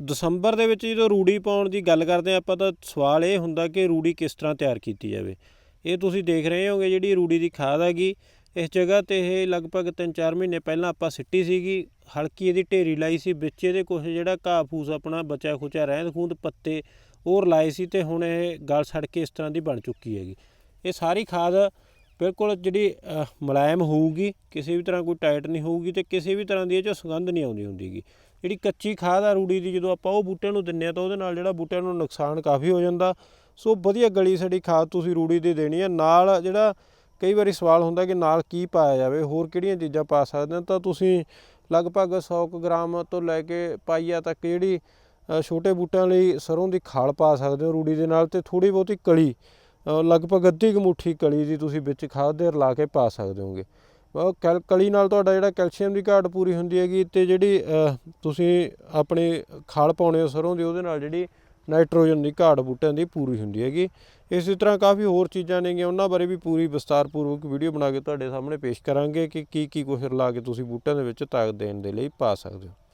ਦਸੰਬਰ ਦੇ ਵਿੱਚ ਜਦੋਂ ਰੂੜੀ ਪਾਉਣ ਦੀ ਗੱਲ ਕਰਦੇ ਹਾਂ, ਆਪਾਂ ਤਾਂ ਸਵਾਲ ਇਹ ਹੁੰਦਾ ਕਿ ਰੂੜੀ ਕਿਸ ਤਰ੍ਹਾਂ ਤਿਆਰ ਕੀਤੀ ਜਾਵੇ। ਇਹ ਤੁਸੀਂ ਦੇਖ ਰਹੇ ਹੋਗੇ ਜਿਹੜੀ ਰੂੜੀ ਦੀ ਖਾਦ ਹੈਗੀ, ਇਸ ਜਗ੍ਹਾ ਤੇ ਇਹ ਲਗਭਗ 3-4 ਮਹੀਨੇ ਪਹਿਲਾਂ ਆਪਾਂ ਸਿੱਟੀ ਸੀਗੀ, ਹਲਕੀ ਇਹਦੀ ਢੇਰੀ ਲਾਈ ਸੀ, ਵਿੱਚ ਇਹਦੇ ਕੁਝ ਜਿਹੜਾ ਘਾਹ ਫੂਸ ਆਪਣਾ ਬਚਿਆ ਖੁਚਿਆ ਰਹਿੰਦ ਖੂੰਦ ਪੱਤੇ ਹੋਰ ਲਾਏ ਸੀ ਤੇ ਹੁਣ ਇਹ ਗਲ ਸੜ ਕੇ ਇਸ ਤਰ੍ਹਾਂ ਦੀ ਬਣ ਚੁੱਕੀ ਹੈਗੀ। ਇਹ ਸਾਰੀ ਖਾਦ ਬਿਲਕੁਲ ਜਿਹੜੀ ਮੁਲਾਇਮ ਹੋਊਗੀ, ਕਿਸੇ ਵੀ ਤਰ੍ਹਾਂ ਕੋਈ ਟਾਈਟ ਨਹੀਂ ਹੋਊਗੀ ਅਤੇ ਕਿਸੇ ਵੀ ਤਰ੍ਹਾਂ ਦੀ ਇਹ 'ਚੋਂ ਸੁਗੰਧ ਨਹੀਂ ਆਉਂਦੀ ਹੁੰਦੀਗੀ। ਜਿਹੜੀ ਕੱਚੀ ਖਾਦ ਆ ਰੂੜੀ ਦੀ, ਜਦੋਂ ਆਪਾਂ ਉਹ ਬੂਟਿਆਂ ਨੂੰ ਦਿੰਨੇ ਆ ਤਾਂ ਉਹਦੇ ਨਾਲ ਜਿਹੜਾ ਬੂਟਿਆਂ ਨੂੰ ਨੁਕਸਾਨ ਕਾਫੀ ਹੋ ਜਾਂਦਾ। ਸੋ ਵਧੀਆ ਗਲੀ ਸੜੀ ਖਾਦ ਤੁਸੀਂ ਰੂੜੀ ਦੀ ਦੇਣੀ ਆ। ਨਾਲ ਜਿਹੜਾ ਕਈ ਵਾਰੀ ਸਵਾਲ ਹੁੰਦਾ ਕਿ ਨਾਲ ਕੀ ਪਾਇਆ ਜਾਵੇ, ਹੋਰ ਕਿਹੜੀਆਂ ਚੀਜ਼ਾਂ ਪਾ ਸਕਦੇ ਹੋ ਤਾਂ ਤੁਸੀਂ ਲਗਭਗ 100 ਕੁ ਗ੍ਰਾਮ ਤੋਂ ਲੈ ਕੇ ਪਾਈਆ ਤੱਕ ਜਿਹੜੀ ਛੋਟੇ ਬੂਟਿਆਂ ਲਈ ਸਰੋਂ ਦੀ ਖਾਲ ਪਾ ਸਕਦੇ ਹੋ ਰੂੜੀ ਦੇ ਨਾਲ ਤੇ ਥੋੜੀ ਬਹੁਤੀ ਕਲੀ ਲਗਭਗ ਅੱਧੀ ਕੁ ਮੁੱਠੀ ਕਲੀ ਦੀ ਤੁਸੀਂ ਵਿੱਚ ਖਾਦ ਦੇ ਰਲਾ ਕੇ ਪਾ ਸਕਦੇ ਹੋਗੇ। ਉਹ ਕਲ, ਕਲੀ ਨਾਲ ਤੁਹਾਡਾ ਜਿਹੜਾ ਕੈਲਸ਼ੀਅਮ ਦੀ ਘਾਟ ਪੂਰੀ ਹੁੰਦੀ ਹੈਗੀ ਤੇ ਜਿਹੜੀ ਤੁਸੀਂ ਆਪਣੇ ਖਾਲ ਪਾਉਣੇ ਹੋ ਸਰੋਂ ਦੀ, ਉਹਦੇ ਨਾਲ ਜਿਹੜੀ ਨਾਈਟ੍ਰੋਜਨ ਦੀ ਘਾਟ ਬੂਟਿਆਂ ਦੀ ਪੂਰੀ ਹੁੰਦੀ ਹੈਗੀ। ਇਸੇ ਤਰ੍ਹਾਂ ਕਾਫੀ ਹੋਰ ਚੀਜ਼ਾਂ ਨੇਗੀਆਂ, ਉਹਨਾਂ ਬਾਰੇ ਵੀ ਪੂਰੀ ਵਿਸਤਾਰਪੂਰਵਕ ਵੀਡੀਓ ਬਣਾ ਕੇ ਤੁਹਾਡੇ ਸਾਹਮਣੇ ਪੇਸ਼ ਕਰਾਂਗੇ ਕਿ ਕੀ ਕੀ ਕੁਛ ਰਲਾ ਕੇ ਤੁਸੀਂ ਬੂਟਿਆਂ ਦੇ ਵਿੱਚ ਤਾਕਤ ਦੇਣ ਦੇ ਲਈ ਪਾ ਸਕਦੇ ਹੋ।